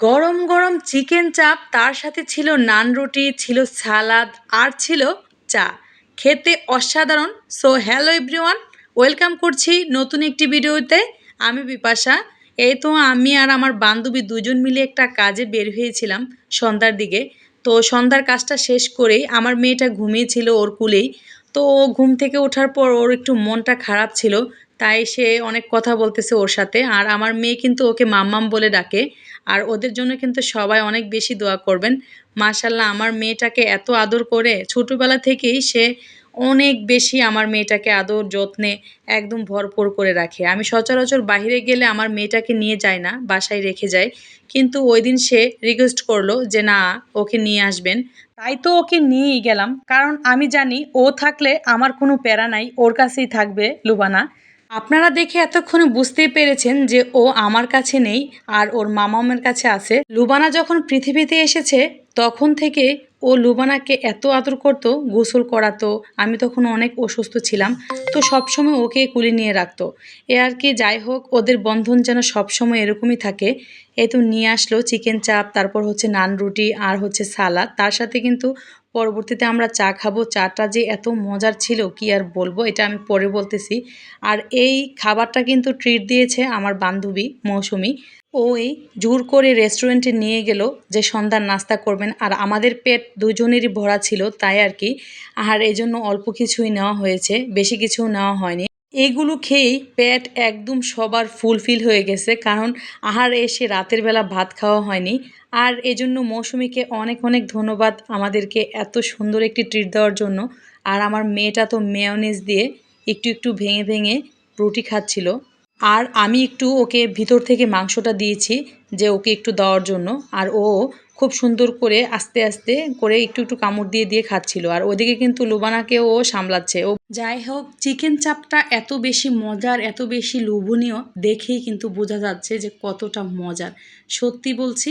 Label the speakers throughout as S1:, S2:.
S1: গরম গরম চিকেন চাপ তার সাথে ছিল নান রুটি, ছিল সালাদ আর ছিল চা। খেতে অসাধারণ। সো হ্যালো এভরিওয়ান ওয়েলকাম করছি নতুন একটি ভিডিওতে। আমি বিপাশা। এই তো আমি আর আমার বান্ধবী দুজন মিলে একটা কাজে বের হয়েছিলাম সন্ধ্যার দিকে। তো সন্ধ্যার কাজটা শেষ করেই আমার মেয়েটা ঘুমিয়েছিল ওর কুলেই। তো ঘুম থেকে ওঠার পর ওর একটু মনটা খারাপ ছিল, তাই সে অনেক কথা বলতেছে ওর সাথে। আর আমার মেয়ে কিন্তু ওকে মাম্মাম বলে ডাকে, আর ওদের জন্য কিন্তু সবাই অনেক বেশি দোয়া করবেন। মাশাল্লাহ আমার মেয়েটাকে এত আদর করে ছোটোবেলা থেকেই সে অনেক বেশি আমার মেয়েটাকে আদর যত্নে একদম ভরপুর করে রাখে। আমি সচরাচর বাইরে গেলে আমার মেয়েটাকে নিয়ে যায় না, বাসায় রেখে যায় কিন্তু ওই দিন সে রিকোয়েস্ট করল যে, না, ওকে নিয়ে আসবেন। তাই তো ওকে নিয়েই গেলাম। কারণ আমি জানি ও থাকলে আমার কোনো প্যারা নাই, ওর কাছেই থাকবে লুবানা। আপনারা দেখে এতক্ষণে বুঝতেই পেরেছেন যে, ও আমার কাছে নেই আর ওর মামামের কাছে আছে। লুবানা যখন পৃথিবীতে এসেছে, তখন থেকে ও লুবানাকে এত আদর করত, গোসল করাতো, আমি তখন অনেক অসুস্থ ছিলাম, তো সবসময় ওকে কুলে নিয়ে রাখতো। এ আর কি যাই হোক, ওদের বন্ধন যেন সবসময় এরকমই থাকে এই তো নিয়ে আসলো চিকেন চাপ তারপর হচ্ছে নান রুটি আর হচ্ছে সালাদ তার সাথে কিন্তু পরবর্তীতে আমরা চা খাব। চাটা যে এত মজার ছিল, কি আর বলব? এটা আমি পরে বলতেছি। আর এই খাবারটা কিন্তু ট্রিট দিয়েছে আমার বান্ধবী মৌসুমি। ওই জোর করে রেস্টুরেন্টে নিয়ে গেল যে সন্ধ্যার নাস্তা করবেন। আর আমাদের পেট দুজনেরই ভরা ছিল, তাই আর কি। আর এই জন্য অল্প কিছুই নেওয়া হয়েছে, বেশি কিছু নেওয়া হয়নি। এইগুলো খেয়েই পেট একদম সবার ফুলফিল হয়ে গেছে, কারণ আহার এসে রাতের বেলা ভাত খাওয়া হয়নি। আর এজন্য মৌসুমিকে অনেক অনেক ধন্যবাদ আমাদেরকে এত সুন্দর একটি ট্রিট দেওয়ার জন্য। আর আমার মেয়েটা তো মেয়নেজ দিয়ে একটু একটু ভেঙে ভেঙে রুটি খাচ্ছিল। আর আমি একটু ওকে ভিতর থেকে মাংসটা দিয়েছি। যে ওকে একটু দেওয়ার জন্য। আর ও খুব সুন্দর করে আস্তে আস্তে করে একটু একটু কামড় দিয়ে দিয়ে খাচ্ছিল। আর ওদিকে কিন্তু লুবানাকে ও সামলাচ্ছে। ও যাই হোক, চিকেন চাপটা এত বেশি মজার, এত বেশি লোভনীয় দেখেই কিন্তু বোঝা যাচ্ছে যে কতটা মজার। সত্যি বলছি,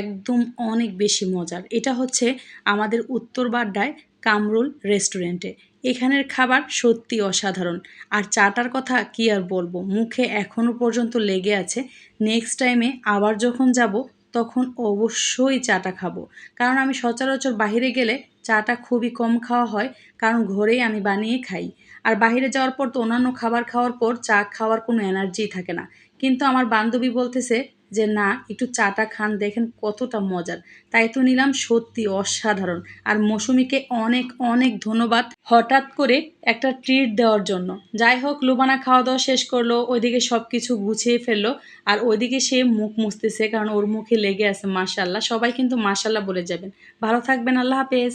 S1: একদম অনেক বেশি মজার। এটা হচ্ছে আমাদের উত্তর বাড্ডায় কামরুল রেস্টুরেন্টে। এখানের খাবার সত্যি অসাধারণ। আর চাটার কথা কি আর বলব? মুখে এখনও পর্যন্ত লেগে আছে। নেক্সট টাইমে আবার যখন যাব, তখন অবশ্যই চাটা খাব। কারণ আমি সচরাচর বাইরে গেলে চাটা খুবই কম খাওয়া হয়, কারণ ঘরেই আমি বানিয়ে খাই। আর বাইরে যাওয়ার পর তো অন্যান্য খাবার খাওয়ার পর চা খাওয়ার কোনো এনার্জিই থাকে না। কিন্তু আমার বান্ধবী বলতেছে যে, না, একটু চাটা খান, দেখেন কতটা মজার। তাই তো নিলাম সত্যি অসাধারণ। আর মৌসুমিকে অনেক অনেক ধন্যবাদ হঠাৎ করে একটা ট্রিট দেওয়ার জন্য। যাই হোক, লুবানা খাওয়া দাওয়া শেষ করল, ওইদিকে সব কিছু গুছিয়ে ফেলল, আর ওইদিকে সে মুখ মুছতেছে, কারণ ওর মুখে লেগে আছে মাশাল্লাহ সবাই কিন্তু মাশাল্লাহ বলে যাবেন। ভালো থাকবেন, আল্লাহ হাফেজ।